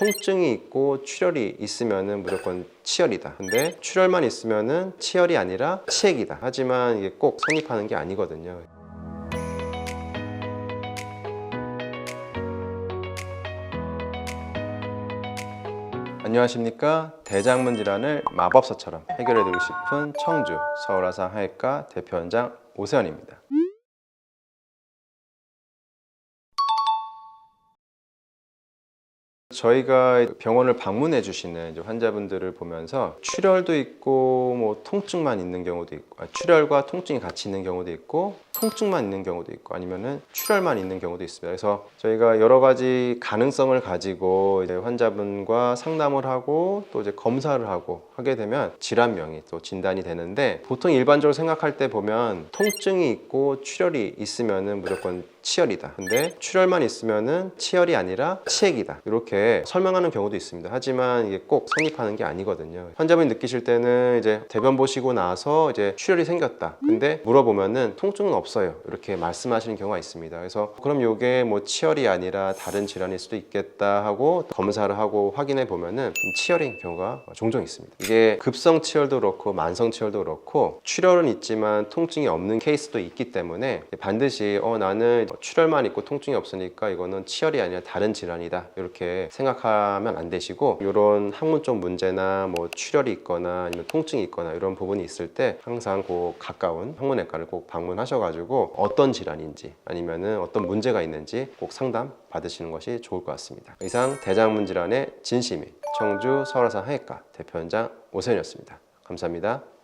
통증이 있고 출혈이 있으면은 무조건 치열이다. 근데 출혈만 있으면은 치열이 아니라 치액이다. 하지만 이게 꼭 성립하는 게 아니거든요. 안녕하십니까 대장문 질환을 마법사처럼 해결해드리고 싶은 청주 서울아산 하회과 대표원장 오세현입니다. 저희가 병원을 방문해 주시는 환자분들을 보면서 출혈도 있고 뭐 통증만 있는 경우도 있고 아, 출혈과 통증이 같이 있는 경우도 있고 통증만 있는 경우도 있고 아니면은 출혈만 있는 경우도 있습니다. 그래서 저희가 여러 가지 가능성을 가지고 이제 환자분과 상담을 하고 또 이제 검사를 하고 하게 되면 질환명이 또 진단이 되는데 보통 일반적으로 생각할 때 보면 통증이 있고 출혈이 있으면은 무조건 치열이다. 근데 출혈만 있으면은 치열이 아니라 치액이다. 이렇게 설명하는 경우도 있습니다. 하지만 이게 꼭 성립하는 게 아니거든요. 환자분이 느끼실 때는 이제 대변 보시고 나서 이제 출혈이 생겼다. 근데 물어보면은 통증은 없어 요. 이렇게 말씀하시는 경우가 있습니다. 그래서 그럼 이게 뭐 치열이 아니라 다른 질환일 수도 있겠다 하고 검사를 하고 확인해 보면은 치열인 경우가 종종 있습니다. 이게 급성 치열도 그렇고 만성 치열도 그렇고 출혈은 있지만 통증이 없는 케이스도 있기 때문에 반드시 어 나는 출혈만 있고 통증이 없으니까 이거는 치열이 아니라 다른 질환이다 이렇게 생각하면 안 되시고 이런 학문적 문제나 뭐 출혈이 있거나 아니면 통증이 있거나 이런 부분이 있을 때 항상 그 가까운 항문외과를 꼭 방문하셔가지고 어떤 질환인지 아니면은 어떤 문제가 있는지 꼭 상담 받으시는 것이 좋을 것 같습니다. 이상 대장문 질환의 진심이 청주 서울아산 하회과 대표원장 오세현이었습니다. 감사합니다.